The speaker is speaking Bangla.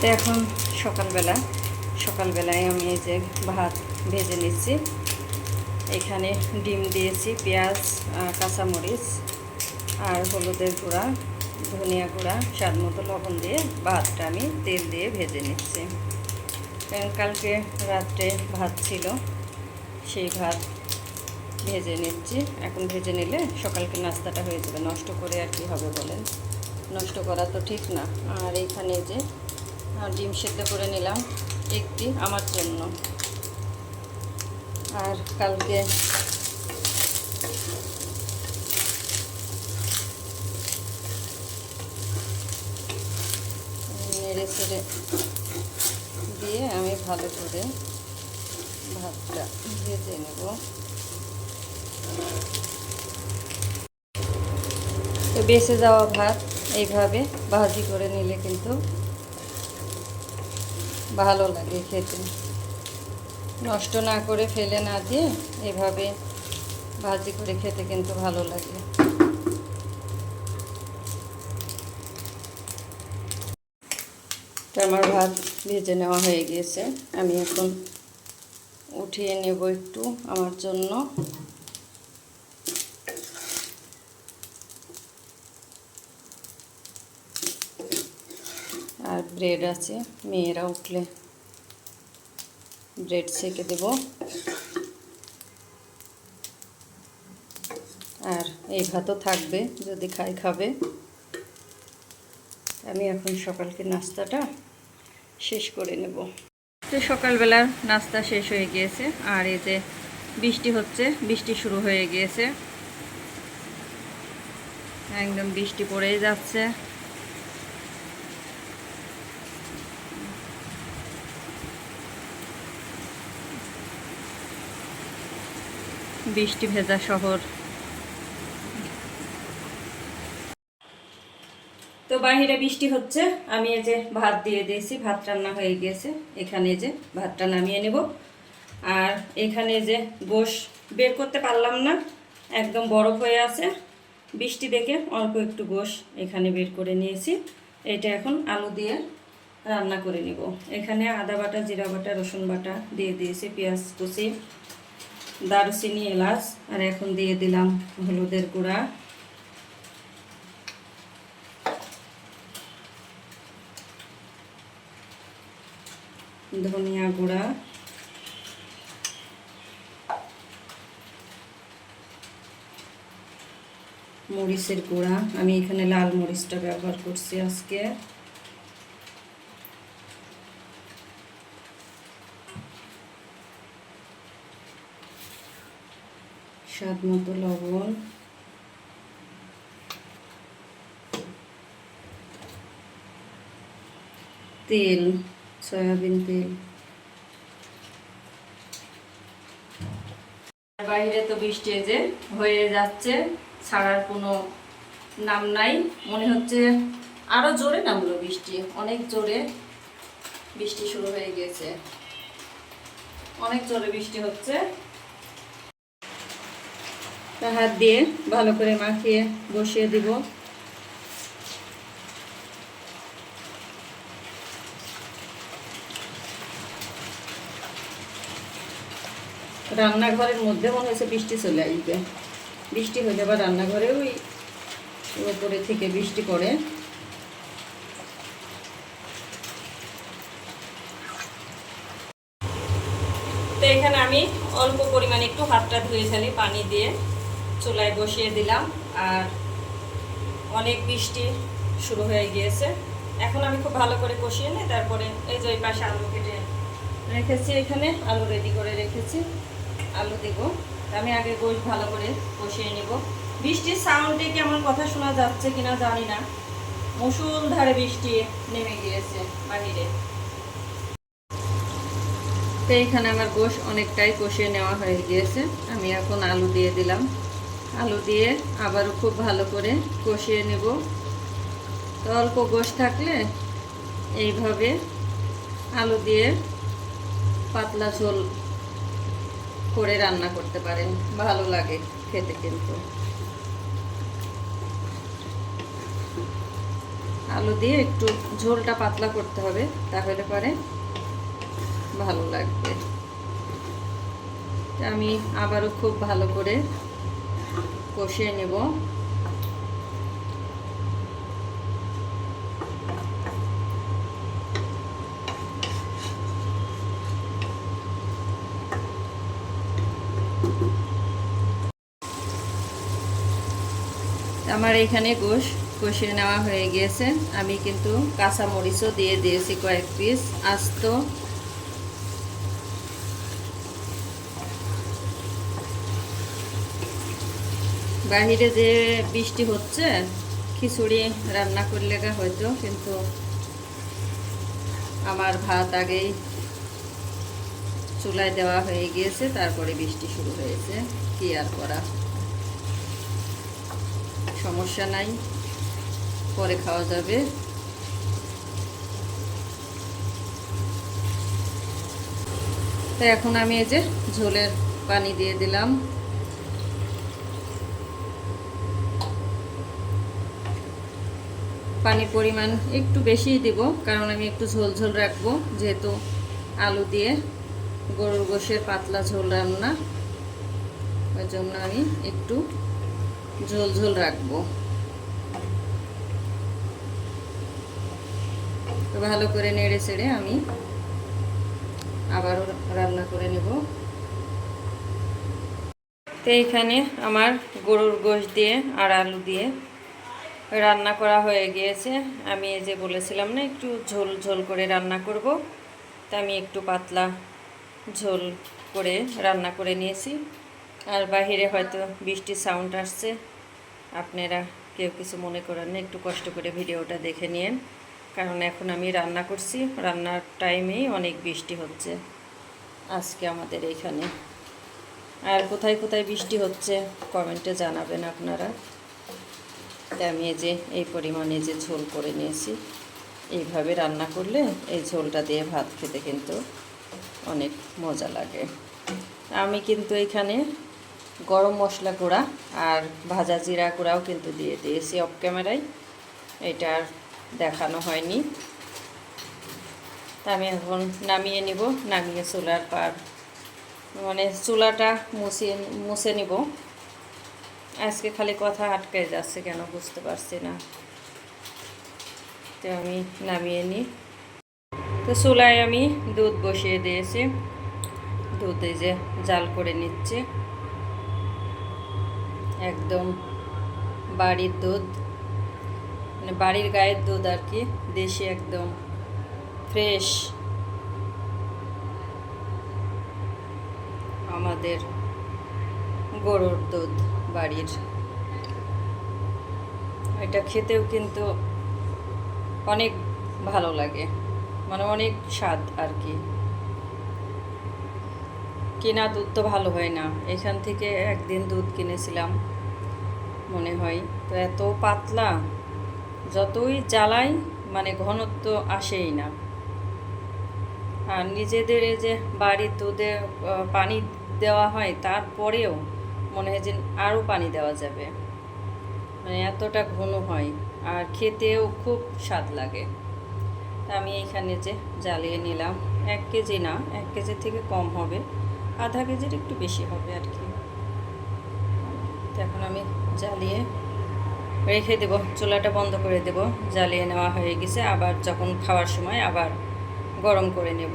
তো এখন সকালবেলা, সকালবেলায় আমি এই যে ভাত ভেজে নিচ্ছি। এখানে ডিম দিয়েছি, পেঁয়াজ কাঁচামরিচ আর হলুদের গুঁড়া, ধনিয়া গুঁড়া, স্বাদ মতো লবণ দিয়ে ভাতটা আমি তেল দিয়ে ভেজে নিচ্ছি। কালকে রাত্রে ভাত ছিল, সেই ভাত ভেজে নিচ্ছি। এখন ভেজে নিলে সকালকে নাস্তাটা হয়ে যাবে। নষ্ট করে আর কি হবে বলেন? নষ্ট করা তো ঠিক না। আর এইখানে যে আহ, ডিম সেদ্ধ করে নিলাম একটি আমার জন্য। আর কালকে নেড়ে দিয়ে আমি ভালো করে ভাতটা ভেজে নেব। তো বেঁচে যাওয়া ভাত এইভাবে ভাজি করে নিলে কিন্তু ভালো লাগে খেতে। নষ্ট না করে ফেলে না দিয়ে এভাবে ভাজি করে খেতে কিন্তু ভালো লাগে। আমার ভাত ভেজে নেওয়া হয়ে গিয়েছে। আমি এখন উঠিয়ে নেব একটু আমার জন্য। আর ব্রেড আছে। মেয়েরা উঠলে ব্রেড সেকে দেব। আর এই ভাতও থাকবে, যদি খাই খাবে। আমি এখন সকালকে নাস্তাটা শেষ করে নেব। তো সকালবেলার নাস্তা শেষ হয়ে গিয়েছে, আর এই যে বৃষ্টি হচ্ছে, বৃষ্টি শুরু হয়ে গিয়েছে। একদম বৃষ্টি পড়েই যাচ্ছে। বৃষ্টি ভেজা শহর। তো বাহিরে বৃষ্টি হচ্ছে, আমি এই যে ভাত দিয়ে দিয়েছি, ভাত রান্না হয়ে গিয়েছে। এখানে যে ভাতটা নামিয়ে নেব। আর এখানে যে গোশ বের করতে পারলাম না, একদম বরফ হয়ে আছে। বৃষ্টি দেখে অল্প একটু গোশ এখানে বের করে নিয়েছি। এটা এখন আলু দিয়ে রান্না করে নিব। এখানে আদা বাটা, জিরা বাটা, রসুন বাটা দিয়ে দিয়েছি, পেঁয়াজ কুচি। দারুচিনি এলাচ, আর এখন দিয়ে দিলাম হলুদের গুঁড়া। ধনিয়া গুঁড়া। মরিচের গুঁড়া। আমি এখানে লাল মরিচটা ব্যবহার করছি আজকে। স্বাদ মতো লবণ। তেল, সয়াবিন তেল। বাইরে তো বৃষ্টি যে হয়ে যাচ্ছে, ছাড়ার কোনো নাম নাই। মনে হচ্ছে আরও জোরে নামলো বৃষ্টি, অনেক জোরে বৃষ্টি শুরু হয়ে গেছে। অনেক জোরে বৃষ্টি হচ্ছে। তা হাত দিয়ে ভালো করে মাখিয়ে বসিয়ে দিব। রান্নাঘরের মধ্যে মনে হয়েছে বৃষ্টি চলে আসবে। বৃষ্টি হয়ে যাবে রান্নাঘরে ওই উপরে থেকে বৃষ্টি পড়ে। তো এখানে আমি অল্প পরিমাণে একটু হাতটা ধুয়ে ফেলি পানি দিয়ে। চুলায় বসিয়ে দিলাম আর অনেক বৃষ্টি শুরু হয়ে গিয়েছে। এখন আমি খুব ভালো করে কষিয়ে নিই, তারপরে এই যে ওই পাশে আলু কেটে রেখেছি এখানে, আলু রেডি করে রেখেছি, আলু দেব। আমি আগে গোশ ভালো করে কষিয়ে নিব। বৃষ্টির সাউন্ডে কেমন কথা শোনা যাচ্ছে কিনা জানি না। মুসুলধারে বৃষ্টি নেমে গিয়েছে বাহিরে। তো এখানে আমার গোশ অনেকটাই কষিয়ে নেওয়া হয়ে গিয়েছে। আমি এখন আলু দিয়ে দিলাম। আলু দিয়ে আবারও খুব ভালো করে কষিয়ে নেব। তো অল্প গোশ থাকলে এইভাবে আলু দিয়ে পাতলা ঝোল করে রান্না করতে পারেন। ভালো লাগে খেতে কিন্তু। আলু দিয়ে একটু ঝোলটা পাতলা করতে হবে, তাহলে পরে ভালো লাগবে। আমি আবারও খুব ভালো করে কষিয়ে নেব। আমার এখানে গোশ কষিয়ে নেওয়া হয়ে গিয়েছে। আমি কিন্তু কাঁচা মরিচও দিয়ে দিয়েছি কয়েক পিস আস্ত বাহিরে যে বৃষ্টি হচ্ছে, খিচুড়ি রান্না করলে হয়তো, কিন্তু আমার ভাত আগেই চুলায় দেওয়া হয়ে গিয়েছে, তারপরে বৃষ্টি শুরু হয়েছে। কি আর করা? সমস্যা নাই, পরে খাওয়া যাবে। তো এখন আমি এই যে ঝোলের পানি দিয়ে দিলাম। পানির পরিমাণ একটু বেশিই দিব, কারণ আমি একটু ঝোল ঝোল রাখব, যেহেতু আলু দিয়ে গরুর গোশের পাতলা ঝোল রান্না। ওই জন্য আমি একটু ঝোল ঝোল রাখব। তো ভালো করে নেড়ে চেড়ে আমি আবারও রান্না করে নেব। তো এইখানে আমার গরুর গোশ দিয়ে আর আলু দিয়ে রান্না করা হয়ে গিয়েছে। আমি এই যে বলেছিলাম না, একটু ঝোল ঝোল করে রান্না করব। তা আমি একটু পাতলা ঝোল করে রান্না করে নিয়েছি। আর বাহিরে হয়তো বৃষ্টির সাউন্ড আসছে। আপনারা কেউ কিছু মনে করেন না, একটু কষ্ট করে ভিডিওটা দেখে নিন কারণ এখন আমি রান্না করছি, রান্নার টাইমেই অনেক বৃষ্টি হচ্ছে আজকে আমাদের এইখানে আর কোথায় কোথায় বৃষ্টি হচ্ছে, কমেন্টে জানাবেন আপনারা। আমি এই যে, এই পরিমাণে যে ঝোল করে নিয়েছি। এইভাবে রান্না করলে এই ঝোলটা দিয়ে ভাত খেতে কিন্তু অনেক মজা লাগে। আমি কিন্তু এখানে গরম মশলা গুঁড়া আর ভাজা জিরা গুঁড়াও কিন্তু দিয়ে দিয়েছি অফ ক্যামেরায় এটা আর দেখানো হয়নি। তা আমি এখন নামিয়ে নিব, নামিয়ে চুলার পার মানে চুলাটা মুছিয়ে মুছে নিব। আজকে খালি কথা আটকে যাচ্ছে কেন বুঝতে পারছি না। তো আমি নামিয়ে নিই তো চুলায় আমি দুধ বসিয়ে দিয়েছি। দুধ এই যে জাল করে নিচ্ছে। একদম বাড়ির দুধ। মানে বাড়ির গায়ের দুধ আর কি, দেশি একদম ফ্রেশ। আমাদের গরুর দুধ। বাড়ির। এটা খেতেও কিন্তু অনেক ভালো লাগে। মানে অনেক স্বাদ আর কি। কেনা দুধ তো ভালো হয় না। এখান থেকে একদিন দুধ কিনেছিলাম, মনে হয়। তো এত পাতলা, যতই জ্বালাই মানে ঘনত্ব আসেই না। আর নিজেদের এই যে বাড়ির দুধে পানি দেওয়া হয়, তারপরেও মনে হয় যে আরও পানি দেওয়া যাবে। মানে এতটা ঘন হয় আর খেতেও খুব স্বাদ লাগে। তা আমি এইখানে যে জ্বালিয়ে নিলাম, এক কেজি না, এক কেজি থেকে কম হবে, আধা কেজির একটু বেশি হবে আর কি। এখন আমি জ্বালিয়ে রেখে দেব, চুলাটা বন্ধ করে দেব, জ্বালিয়ে নেওয়া হয়ে গেছে, আবার যখন খাওয়ার সময় আবার গরম করে নেব।